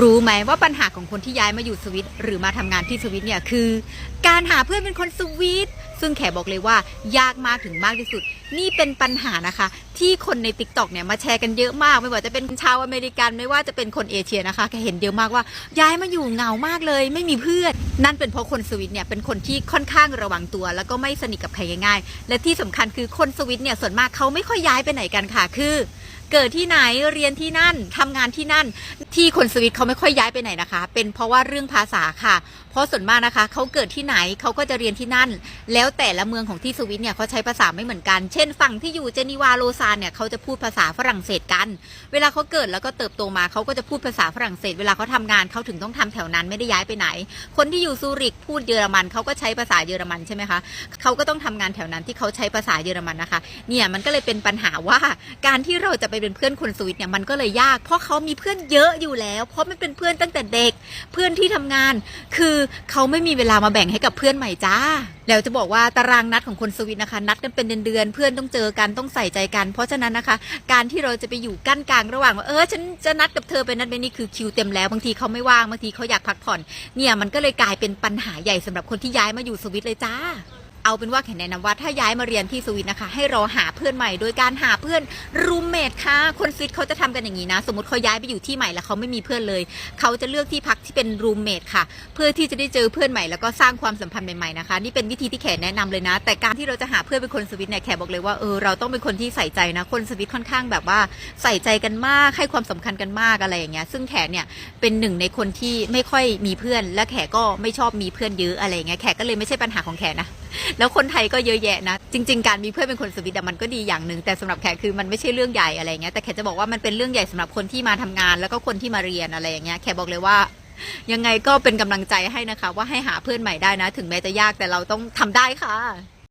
รู้ไหมว่าปัญหาของคนที่ย้ายมาอยู่สวิตหรือมาทำงานที่สวิตเนี่ยคือ การหาเพื่อนเป็นคนสวิตซึ่งแขบอกเลยว่ายากมากถึงมากที่สุด นี่เป็นปัญหานะคะ ที่คนใน t ิ k t o k เนี่ยมาแชร์กันเยอะมาก ไม่ว่าจะเป็นชาวอเมริกันไม่ว่าจะเป็นคนเอเชียนะคะแกเห็นเยอะมากว่าย้ายมาอยู่เหงามากเลย ไม่มีเพื่อน นั่นเป็นเพราะคนสวิตเนี่ยเป็นคนที่ค่อนข้างระวังตัว แล้วก็ไม่สนิทกับใครง่ายๆและที่สำคัญคือคนสวิตเนี่ยส่วนมากเขาไม่ค่อยย้ายไปไหนกันค่ะ คือ เกิดที่ไหนเรียนที่นั่นทำงานที่นั่น ที่คนสวิตเขาไม่ค่อยย้ายไปไหนนะคะ เป็นเพราะว่าเรื่องภาษาค่ะ เพราะส่วนมากนะคะเขาเกิดที่ไหนเขาก็จะเรียนที่นั่น แล้วแต่ละเมืองของที่สวิตเนี่ยเขาใช้ภาษาไม่เหมือนกัน เช่นฝั่งที่อยู่เจนีวาโลซานเนี่ยเขาจะพูดภาษาฝรั่งเศสกัน เวลาเขาเกิดแล้วก็เติบโตมาเขาก็จะพูดภาษาฝรั่งเศส เวลาเขาทำงานเขาถึงต้องทำแถวนั้นไม่ได้ย้ายไปไหน คนที่อยู่ซูริกพูดเยอรมันเขาก็ใช้ภาษาเยอรมันใช่ไหมคะเขาก็ต้องทำงานแถวนั้นที่เขาใช้ภาษาเยอรมันนะคะ เนี่ยมันก็เลยเป็นปัญหาว่าการที่เราจะไปเป็นเพื่อนคนสวิตเนี่ยมันก็เลยยาก เพราะเขามีเพื่อนเยอะอยู่แล้ว เพราะมันเป็นเพื่อนตั้งแต่เด็กเพื่อนที่ทำงาน คือเขาไม่มีเวลามาแบ่งให้กับเพื่อนใหม่จ้า แล้วจะบอกว่าตารางนัดของคนสวิตนะคะ นัดกันเป็นเดือนๆเพื่อนต้องเจอกันต้องใส่ใจกัน เพราะฉะนั้นนะคะ การที่เราจะไปอยู่กั้นกลางระหว่างว่าเออฉันจะนัดกับเธอเป็นนัดไปนี่คือคิวเต็มแล้วบางทีเขาไม่ว่างบางทีเขาอยากพักผ่อน เนี่ยมันก็เลยกลายเป็นปัญหาใหญ่สำหรับคนที่ย้ายมาอยู่สวิตเลยจ้า เอาเป็นว่าแขกแนะนำว่าถ้าย้ายมาเรียนที่สวิตนะคะ ให้เราหาเพื่อนใหม่โดยการหาเพื่อนรูมเมทค่ะ คนสวิตเขาจะทำกันอย่างนี้นะ สมมติเขาย้ายไปอยู่ที่ใหม่แล้วเขาไม่มีเพื่อนเลย เขาจะเลือกที่พักที่เป็นรูมเมทค่ะ เพื่อที่จะได้เจอเพื่อนใหม่แล้วก็สร้างความสัมพันธ์ใหม่ๆนะคะ นี่เป็นวิธีที่แขกแนะนำเลยนะ แต่การที่เราจะหาเพื่อนเป็นคนสวิตเนี่ยแขกบอกเลยว่าเออเราต้องเป็นคนที่ใส่ใจนะ คนสวิตค่อนข้างแบบว่าใส่ใจกันมากให้ความสำคัญกันมากอะไรอย่างเงี้ยซึ่งแขกเนี่ยเป็นหนึ่งในคนที่ไม่ค่อยมีเพื่อน และแขกก็ไม่ชอบมีเพื่อนเยอะอะไรเงี้ยแขกก็เลยไม่ใช่ปัญหาของแขนะ แล้วคนไทยก็เยอะแยะนะ จริง ๆ การมีเพื่อนเป็นคนสวิตมันก็ดีอย่างหนึ่งแต่สำหรับแขกคือมันไม่ใช่เรื่องใหญ่อะไรเงี้ยแต่แขกจะบอกว่ามันเป็นเรื่องใหญ่สำหรับคนที่มาทำงาน แล้วก็คนที่มาเรียนอะไรอย่างเงี้ยแขกบอกเลยว่ายังไงก็เป็นกำลังใจให้นะคะ ว่าให้หาเพื่อนใหม่ได้นะ ถึงแม้จะยากแต่เราต้องทำได้ค่ะ